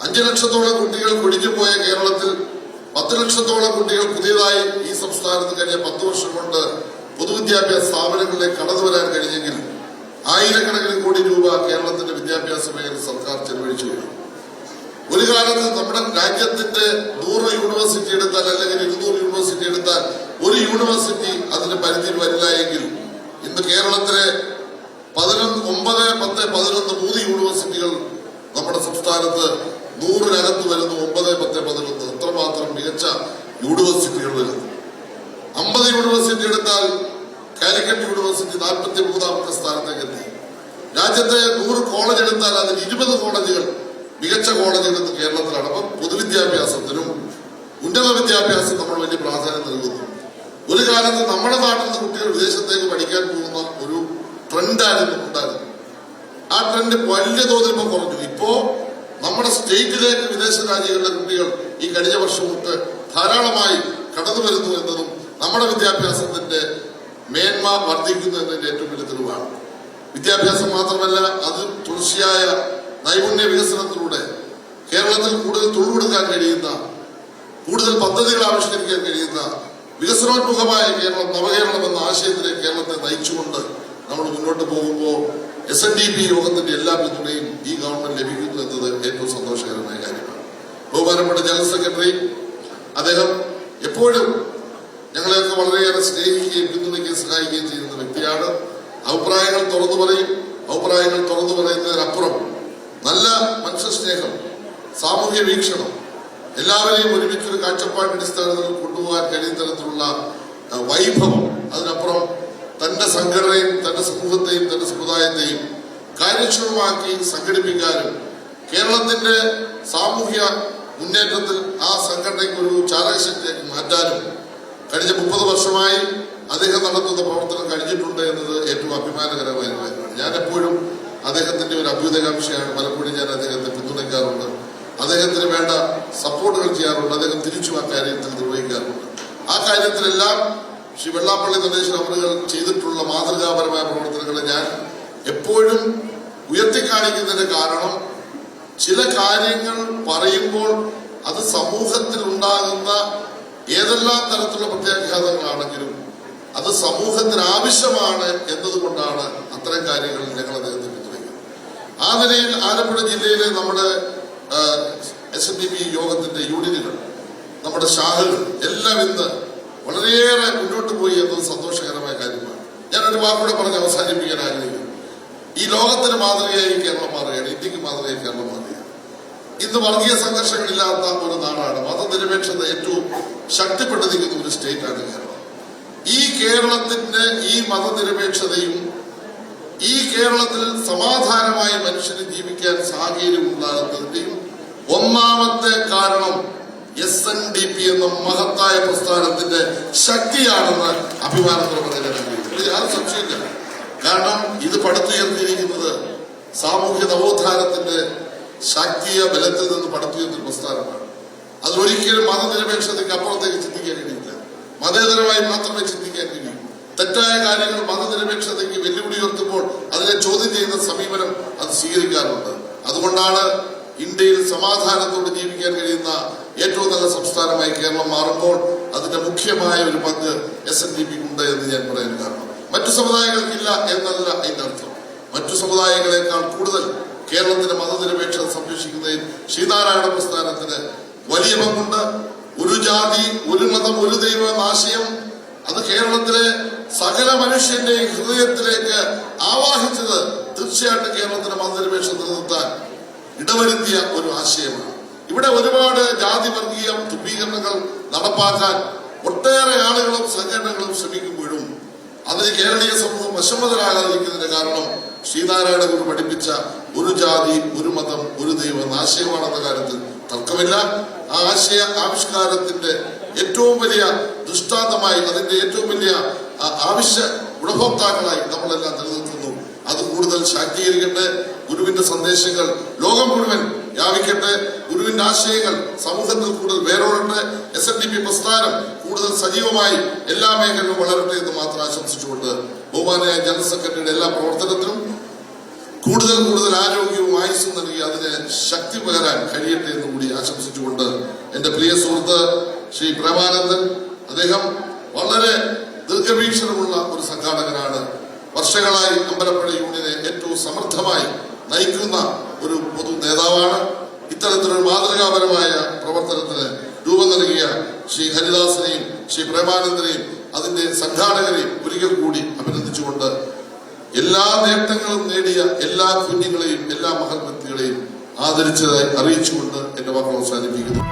അഞ്ചു ലക്ഷത്തോളം കുട്ടികൾ കൊഴിഞ്ഞുപോയ കേരളത്തിൽ പത്ത് ലക്ഷത്തോളം കുട്ടികൾ പുതിയതായി ഈ സംസ്ഥാനത്ത് കഴിഞ്ഞ പത്ത് വർഷം കൊണ്ട് പൊതുവിദ്യാഭ്യാസ സ്ഥാപനങ്ങളിലേക്ക് കടന്നു വരാൻ കഴിഞ്ഞെങ്കിൽ ആയിരക്കണക്കിന് കോടി രൂപ കേരളത്തിന്റെ വിദ്യാഭ്യാസ മേഖല സർക്കാർ ചെലവഴിച്ചു ഒരു കാലത്ത് നമ്മുടെ രാജ്യത്തിന്റെ നൂറ് യൂണിവേഴ്സിറ്റി എടുത്താൽ അല്ലെങ്കിൽ ഇരുന്നൂറ് യൂണിവേഴ്സിറ്റി എടുത്താൽ ഒരു യൂണിവേഴ്സിറ്റി അതിന്റെ പരിധിയിൽ വരില്ല എങ്കിൽ ഇന്ന് കേരളത്തിലെ പതിനൊന്ന് ഒമ്പത് പത്ത് പതിനൊന്ന് മൂന്ന് യൂണിവേഴ്സിറ്റികൾ നമ്മുടെ സംസ്ഥാനത്ത് നൂറിനകത്ത് വരുന്ന ഒമ്പത് പത്ത് പതിനൊന്ന് അത്രമാത്രം മികച്ച യൂണിവേഴ്സിറ്റികൾ വരുന്നു. അമ്പത് യൂണിവേഴ്സിറ്റി എടുത്താൽ കാലിക്കറ്റ് യൂണിവേഴ്സിറ്റി നാൽപ്പത്തി മൂന്നാമത്തെ സ്ഥാനത്തേക്ക് എത്തി. രാജ്യത്തെ നൂറ് കോളേജ് എടുത്താൽ അതിൽ ഇരുപത് കോളേജുകൾ മികച്ച കോളേജുകൾ ഇന്ന് കേരളത്തിലാണ്. അപ്പം പൊതുവിദ്യാഭ്യാസത്തിനും ഉന്നത വിദ്യാഭ്യാസം നമ്മൾ വലിയ പ്രാധാന്യം നൽകുന്നു. ഒരു കാലത്ത് നമ്മുടെ നാട്ടിൽ നിന്ന് കുട്ടികൾ വിദേശത്തേക്ക് പഠിക്കാൻ പോകുന്ന ഒരു ട്രെൻഡായിരുന്നു ഉണ്ടായിരുന്നു ആ ട്രെൻഡ് വലിയ തോതിൽ ഇപ്പൊ കുറഞ്ഞു. ഇപ്പോ നമ്മുടെ സ്റ്റേറ്റിലേക്ക് വിദേശ രാജ്യങ്ങളിലെ കുട്ടികൾ ഈ കഴിഞ്ഞ വർഷം തൊട്ട് ധാരാളമായി കടന്നു വരുന്നു എന്നതും നമ്മുടെ വിദ്യാഭ്യാസത്തിന്റെ മേന്മ വർദ്ധിക്കുന്നു എന്നതിന്റെ ഏറ്റവും വലിയ തെളിവാണ്. വിദ്യാഭ്യാസം മാത്രമല്ല അത് തുടർച്ചയായ നൈപുണ്യ വികസനത്തിലൂടെ കേരളത്തിൽ കൂടുതൽ തൊഴിലെടുക്കാൻ കഴിയുന്ന കൂടുതൽ പദ്ധതികൾ ആവിഷ്കരിക്കാൻ കഴിയുന്ന വികസനോന്മുഖമായ കേരളം നവകേരളം എന്ന ആശയത്തിലേക്ക് കേരളത്തെ നയിച്ചുകൊണ്ട് നമ്മൾ മുന്നോട്ട് പോകുമ്പോൾ എസ് എൻ ഡി പി യോഗത്തിന്റെ എല്ലാ പിന്തുണയും ഈ ഗവൺമെന്റ് ലഭിക്കുന്നു എന്നത് ഏറ്റവും സന്തോഷകരമായ കാര്യമാണ്. ബഹുമാനപ്പെട്ട ജനറൽ സെക്രട്ടറി അദ്ദേഹം എപ്പോഴും ഞങ്ങളെയൊക്കെ വളരെയേറെ സ്നേഹിക്കുകയും പിന്തുണയ്ക്കുകയും സഹായിക്കുകയും ചെയ്യുന്ന വ്യക്തിയാണ്. അഭിപ്രായങ്ങൾ തുറന്നു പറയും. അഭിപ്രായങ്ങൾ തുറന്നു പറയുന്നതിനപ്പുറം നല്ല മനുഷ്യ സ്നേഹം സാമൂഹ്യ വീക്ഷണം എല്ലാവരെയും ഒരുമിച്ചൊരു കാഴ്ചപ്പാട് അടിസ്ഥാനത്തിൽ കൊണ്ടുപോകാൻ കഴിയുന്ന തരത്തിലുള്ള വൈഭവം അതിനപ്പുറം തന്റെ സംഘടനയും തന്റെ സമൂഹത്തെയും തന്റെ സമുദായത്തെയും കാര്യക്ഷമമാക്കി സംഘടിപ്പിക്കാനും കേരളത്തിന്റെ സാമൂഹ്യ മുന്നേറ്റത്തിൽ ആ സംഘടനയ്ക്ക് ഒരു ചാലകശക്തിയാക്കി മാറ്റാനും കഴിഞ്ഞ മുപ്പത് വർഷമായി അദ്ദേഹം നടത്തുന്ന പ്രവർത്തനം കഴിഞ്ഞിട്ടുണ്ട് എന്നത് ഏറ്റവും അഭിമാനകരമായ കാര്യമാണ്. ഞാൻ എപ്പോഴും അദ്ദേഹത്തിന്റെ ഒരു അഭ്യുതകാംക്ഷയാണ് പലപ്പോഴും ഞാൻ അദ്ദേഹത്തെ പിന്തുണയ്ക്കാറുണ്ട്. അദ്ദേഹത്തിന് വേണ്ട സപ്പോർട്ടുകൾ ചെയ്യാറുണ്ട്. അദ്ദേഹം തിരിച്ചു ആ കാര്യത്തിൽ നിർവഹിക്കാറുണ്ട്. ആ കാര്യത്തിലെല്ലാം ശ്രീ വെള്ളാപ്പള്ളി നടേശൻ അവറുകൾ ചെയ്തിട്ടുള്ള മാതൃകാപരമായ പ്രവർത്തനങ്ങളെ ഞാൻ എപ്പോഴും ഉയർത്തിക്കാണിക്കുന്നതിന്റെ കാരണം ചില കാര്യങ്ങൾ പറയുമ്പോൾ അത് സമൂഹത്തിൽ ഉണ്ടാകുന്ന ഏതെല്ലാം തരത്തിലുള്ള പ്രത്യാഘാതങ്ങളാണെങ്കിലും അത് സമൂഹത്തിന് ആവശ്യമാണ് എന്നതുകൊണ്ടാണ് അത്തരം കാര്യങ്ങൾ ഞങ്ങൾ അദ്ദേഹത്തെ പിന്തുണയ്ക്കുന്നത് ആ നിലയിൽ ആലപ്പുഴ ജില്ലയിലെ നമ്മുടെ എസ് എൻ ഡി പി യോഗത്തിന്റെ യൂണിയനുകൾ നമ്മുടെ ശാഖകൾ എല്ലാം ഇന്ന് വളരെയേറെ മുന്നോട്ട് പോയി എന്നത് സന്തോഷകരമായ കാര്യമാണ്. ഞാൻ ഒരു വാക്കൂടെ പറഞ്ഞ് അവസാനിപ്പിക്കാൻ ആഗ്രഹിക്കുന്നു. ഈ ലോകത്തിന് മാതൃകയായി കേരളം മാറുകയാണ് ഇന്ത്യയ്ക്ക് മാതൃകയായി കേരളം മാറുകയാണ്. ഇന്ന് വർഗീയ സംഘർഷങ്ങളില്ലാത്ത ഒരു നാടാണ് മതനിരപേക്ഷത ഏറ്റവും ശക്തിപ്പെട്ടു നിൽക്കുന്ന ഒരു സ്റ്റേറ്റാണ് കേരളം. ഈ കേരളത്തിന്റെ ഈ മതനിരപേക്ഷതയും ഈ കേരളത്തിൽ സമാധാനമായി മനുഷ്യന് ജീവിക്കാൻ സാഹചര്യം ഉണ്ടാകുന്നതിന്റെയും ഒന്നാമത്തെ കാരണം എസ് എൻ ഡി പി എന്ന മഹത്തായ പ്രസ്ഥാനത്തിന്റെ ശക്തിയാണെന്ന് അഭിമാനത്തോടെ ഇതിൽ യാതൊരു സംശയമില്ല കാരണം ഇത് പടുത്തുയർത്തിയിരിക്കുന്നത് സാമൂഹ്യ നവോത്ഥാനത്തിന്റെ ശാക്തീയ ബലത്തിൽ നിന്ന് പടുത്തുയർത്തിയ പ്രസ്ഥാനമാണ്. അതിലൊരിക്കലും മതനിരപേക്ഷതയ്ക്ക് അപ്പുറത്തേക്ക് ചിന്തിക്കാൻ കഴിയില്ല. മതേതരമായി മാത്രമേ ചിന്തിക്കാൻ കഴിയൂ. തെറ്റായ കാര്യങ്ങൾ മതനിരപേക്ഷതയ്ക്ക് വെല്ലുവിളി ഉയർത്തുമ്പോൾ അതിനെ ചോദ്യം ചെയ്യുന്ന സമീപനം അത് സ്വീകരിക്കാറുണ്ട്. അതുകൊണ്ടാണ് ഇന്ത്യയിൽ സമാധാനത്തോടെ ജീവിക്കാൻ കഴിയുന്ന ഏറ്റവും നല്ല സംസ്ഥാനമായി കേരളം മാറുമ്പോൾ അതിന്റെ മുഖ്യമായ ഒരു പങ്ക് എസ് എൻ ഡി പിക്ക് ഉണ്ട് എന്ന് ഞാൻ പറയാൻ കാരണം. മറ്റു സമുദായങ്ങൾക്കില്ല എന്നല്ല അതിന്റെ അർത്ഥം. മറ്റു സമുദായങ്ങളെക്കാൾ കൂടുതൽ കേരളത്തിന്റെ മതനിരപേക്ഷത സംരക്ഷിക്കുന്നതിൽ ശ്രീനാരായണ പ്രസ്ഥാനത്തിന് വലിയ പങ്കുണ്ട്. ഒരു ജാതി ഒരു മതം ഒരു ദൈവം ആശയം അത് കേരളത്തിലെ സകല മനുഷ്യന്റെയും ഹൃദയത്തിലേക്ക് ആവാഹിച്ചത് തീർച്ചയായിട്ടും കേരളത്തിന്റെ മതനിരപേക്ഷത നിലനിർത്താൻ ഇടവരുത്തിയ ഒരു ആശയമാണ്. ഇവിടെ ഒരുപാട് ജാതി വർഗീയ ധ്രുവീകരണങ്ങൾ നടപ്പാക്കാൻ ഒട്ടേറെ ആളുകളും സംഘടനകളും ശ്രമിക്കുമ്പോഴും അതിന് കേരളീയ സമൂഹം വശമതരാകാതിരിക്കുന്നതിന് കാരണം ശ്രീനാരായണ ഗുരു പഠിപ്പിച്ച ഒരു ജാതി ഒരു മതം ഒരു ദൈവം എന്ന ആശയമാണെന്ന കാര്യത്തിൽ തർക്കമില്ല. ആ ആശയ ആവിഷ്കാരത്തിന്റെ ഏറ്റവും വലിയ ദൃഷ്ടാന്തമായി അതിന്റെ ഏറ്റവും വലിയ ആവശ്യ ഗുണഭോക്താക്കളായി നമ്മളെല്ലാം നിലനിൽക്കുന്നു. അത് കൂടുതൽ ശാക്തീകരിക്കട്ടെ. ഗുരുവിന്റെ സന്ദേശങ്ങൾ ലോകം മുഴുവൻ വ്യാപിക്കട്ടെ. ഗുരുവിന്റെ ആശയങ്ങൾ സമൂഹത്തിൽ കൂടുതൽ വേരോടട്ടെ. എസ് എൻ ഡി പി പ്രസ്ഥാനം കൂടുതൽ സജീവമായി എല്ലാ മേഖലകളും വളരട്ടെ എന്ന് മാത്രം ആശംസിച്ചുകൊണ്ട് ബഹുമാനായ ജനറൽ സെക്രട്ടറിയുടെ എല്ലാ പ്രവർത്തനത്തിനും കൂടുതൽ കൂടുതൽ ആരോഗ്യവും ആയുസ്സും നൽകി അതിന് ശക്തി പകരാൻ കഴിയട്ടെ എന്ന് കൂടി ആശംസിച്ചുകൊണ്ട് എന്റെ പ്രിയ സുഹൃത്ത് ശ്രീ പ്രേമാനന്ദൻ അദ്ദേഹം വളരെ ദീർഘവീക്ഷണമുള്ള ഒരു സംഘാടകനാണ്. വർഷങ്ങളായി അമ്പലപ്പുഴ യൂണിയനെ ഏറ്റവും സമർത്ഥമായി നയിക്കുന്ന ഒരു പൊതു നേതാവാണ്. ഇത്തരത്തിലൊരു മാതൃകാപരമായ പ്രവർത്തനത്തിന് രൂപം നൽകിയ ശ്രീ ഹരിദാസിനെയും ശ്രീ പ്രേമാനന്ദനെയും അതിന്റെ സംഘാടകരെയും ഒരിക്കൽ കൂടി അഭിനന്ദിച്ചുകൊണ്ട് എല്ലാ നേട്ടങ്ങളും നേടിയ എല്ലാ കുഞ്ഞുങ്ങളെയും എല്ലാ മഹത് വ്യക്തികളെയും ആദരിച്ചതായി അറിയിച്ചുകൊണ്ട് എന്റെ വാക്ക് അവസാനിപ്പിക്കുന്നു.